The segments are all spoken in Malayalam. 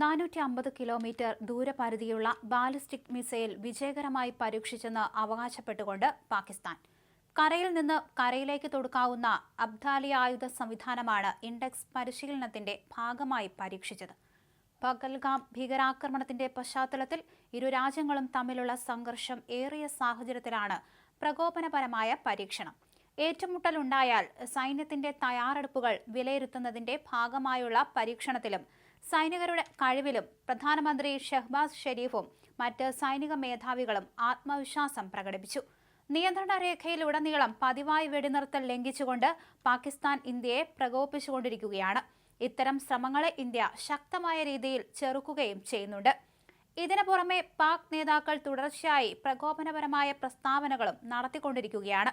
നാനൂറ്റി അമ്പത് കിലോമീറ്റർ ദൂരപരിധിയുള്ള ബാലിസ്റ്റിക് മിസൈൽ വിജയകരമായി പരീക്ഷിച്ചെന്ന് അവകാശപ്പെട്ടുകൊണ്ട് പാകിസ്ഥാൻ. കരയിൽ നിന്ന് കരയിലേക്ക് തൊടുക്കാവുന്ന അബ്ദാലി ആയുധ സംവിധാനമാണ് ഇൻഡെക്സ് പരിശീലനത്തിന്റെ ഭാഗമായി പരീക്ഷിച്ചത്. പകൽഗാം ഭീകരാക്രമണത്തിന്റെ പശ്ചാത്തലത്തിൽ ഇരു രാജ്യങ്ങളും തമ്മിലുള്ള സംഘർഷം ഏറിയ സാഹചര്യത്തിലാണ് പ്രകോപനപരമായ പരീക്ഷണം. ഏറ്റുമുട്ടലുണ്ടായാൽ സൈന്യത്തിന്റെ തയ്യാറെടുപ്പുകൾ വിലയിരുത്തുന്നതിന്റെ ഭാഗമായുള്ള പരീക്ഷണത്തിലും സൈനികരുടെ കഴിവിലും പ്രധാനമന്ത്രി ഷെഹ്ബാസ് ഷെരീഫും മറ്റ് സൈനിക മേധാവികളും ആത്മവിശ്വാസം പ്രകടിപ്പിച്ചു. നിയന്ത്രണ രേഖയിലുടനീളം പതിവായി വെടിനിർത്തൽ ലംഘിച്ചുകൊണ്ട് പാകിസ്ഥാൻ ഇന്ത്യയെ പ്രകോപിപ്പിച്ചുകൊണ്ടിരിക്കുകയാണ്. ഇത്തരം ശ്രമങ്ങളെ ഇന്ത്യ ശക്തമായ രീതിയിൽ ചെറുക്കുകയും ചെയ്യുന്നുണ്ട്. ഇതിനു പുറമെ പാക് നേതാക്കൾ തുടർച്ചയായി പ്രകോപനപരമായ പ്രസ്താവനകളും നടത്തിക്കൊണ്ടിരിക്കുകയാണ്.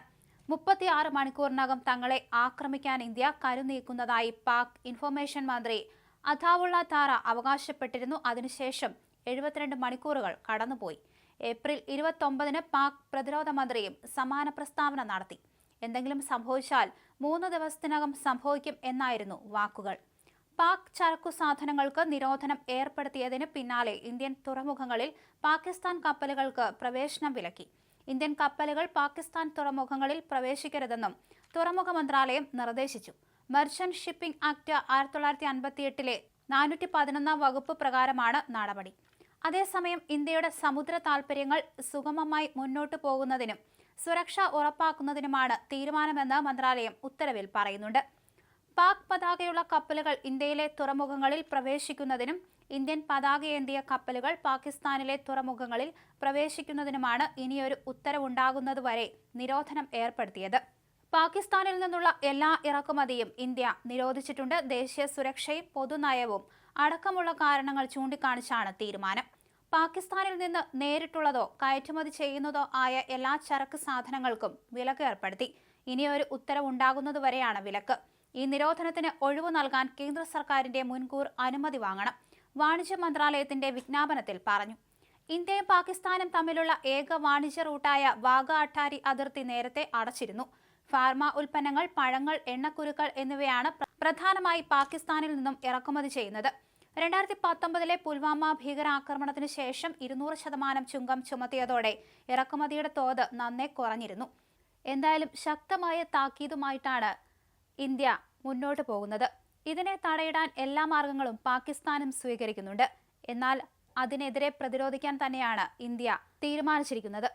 മുപ്പത്തിയാറ് മണിക്കൂറിനകം തങ്ങളെ ആക്രമിക്കാൻ ഇന്ത്യ കരുനീക്കുന്നതായി പാക് ഇൻഫർമേഷൻ മന്ത്രി അഥാവുള്ള താറ അവകാശപ്പെട്ടിരുന്നു. അതിനുശേഷം എഴുപത്തിരണ്ട് മണിക്കൂറുകൾ കടന്നുപോയി. ഏപ്രിൽ ഇരുപത്തൊമ്പതിന് പാക് പ്രതിരോധ മന്ത്രിയും സമാന പ്രസ്താവന നടത്തി. എന്തെങ്കിലും സംഭവിച്ചാൽ മൂന്ന് ദിവസത്തിനകം സംഭവിക്കും എന്നായിരുന്നു വാക്കുകൾ. പാക് ചരക്കു സാധനങ്ങൾക്ക് നിരോധനം ഏർപ്പെടുത്തിയതിന് പിന്നാലെ ഇന്ത്യൻ തുറമുഖങ്ങളിൽ പാകിസ്ഥാൻ കപ്പലുകൾക്ക് പ്രവേശനം വിലക്കി. ഇന്ത്യൻ കപ്പലുകൾ പാകിസ്ഥാൻ തുറമുഖങ്ങളിൽ പ്രവേശിക്കരുതെന്നും തുറമുഖ മന്ത്രാലയം നിർദ്ദേശിച്ചു. മെർച്ചന്റ് ഷിപ്പിംഗ് ആക്ട് ആയിരത്തി തൊള്ളായിരത്തി അൻപത്തി എട്ടിലെ നാനൂറ്റി പതിനൊന്നാം വകുപ്പ് പ്രകാരമാണ് നടപടി. അതേസമയം ഇന്ത്യയുടെ സമുദ്ര താൽപ്പര്യങ്ങൾ സുഗമമായി മുന്നോട്ടു പോകുന്നതിനും സുരക്ഷ ഉറപ്പാക്കുന്നതിനുമാണ് തീരുമാനമെന്ന് മന്ത്രാലയം ഉത്തരവിൽ പറയുന്നുണ്ട്. പാക് പതാകയുള്ള കപ്പലുകൾ ഇന്ത്യയിലെ തുറമുഖങ്ങളിൽ പ്രവേശിക്കുന്നതിനും ഇന്ത്യൻ പതാകയേന്തിയ കപ്പലുകൾ പാകിസ്ഥാനിലെ തുറമുഖങ്ങളിൽ പ്രവേശിക്കുന്നതിനുമാണ് ഇനിയൊരു ഉത്തരവുണ്ടാകുന്നതുവരെ നിരോധനം ഏർപ്പെടുത്തിയത്. പാകിസ്ഥാനിൽ നിന്നുള്ള എല്ലാ ഇറക്കുമതിയും ഇന്ത്യ നിരോധിച്ചിട്ടുണ്ട്. ദേശീയ സുരക്ഷയും പൊതുനയവും അടക്കമുള്ള കാരണങ്ങൾ ചൂണ്ടിക്കാണിച്ചാണ് തീരുമാനം. പാകിസ്ഥാനിൽ നിന്ന് നേരിട്ടുള്ളതോ കയറ്റുമതി ചെയ്യുന്നതോ ആയ എല്ലാ ചരക്ക് സാധനങ്ങൾക്കും വിലക്ക് ഏർപ്പെടുത്തി. ഇനിയൊരു ഉത്തരവുണ്ടാകുന്നതുവരെയാണ് വിലക്ക്. ഈ നിരോധനത്തിന് ഒഴിവു നൽകാൻ കേന്ദ്ര സർക്കാരിന്റെ മുൻകൂർ അനുമതി വാങ്ങണം വാണിജ്യ മന്ത്രാലയത്തിന്റെ വിജ്ഞാപനത്തിൽ പറഞ്ഞു. ഇന്ത്യയും പാകിസ്ഥാനും തമ്മിലുള്ള ഏക വാണിജ്യ റൂട്ടായ വാഗ അട്ടാരി അതിർത്തി നേരത്തെ അടച്ചിരുന്നു. ഫാർമ ഉൽപ്പന്നങ്ങൾ പഴങ്ങൾ എണ്ണക്കുരുക്കൾ എന്നിവയാണ് പ്രധാനമായി പാകിസ്ഥാനിൽ നിന്നും ഇറക്കുമതി ചെയ്യുന്നത്. രണ്ടായിരത്തി പത്തൊമ്പതിലെ പുൽവാമ ഭീകരാക്രമണത്തിന് ശേഷം ഇരുന്നൂറ് ശതമാനം ചുങ്കം ചുമത്തിയതോടെ ഇറക്കുമതിയുടെ തോത് നന്നേ കുറഞ്ഞിരുന്നു. എന്തായാലും ശക്തമായ താക്കീതുമായിട്ടാണ് ഇന്ത്യ മുന്നോട്ട് പോകുന്നത്. ഇതിനെ തടയിടാൻ എല്ലാ മാർഗങ്ങളും പാകിസ്ഥാനും സ്വീകരിക്കുന്നുണ്ട്. എന്നാൽ അതിനെതിരെ പ്രതിരോധിക്കാൻ തന്നെയാണ് ഇന്ത്യ തീരുമാനിച്ചിരിക്കുന്നത്.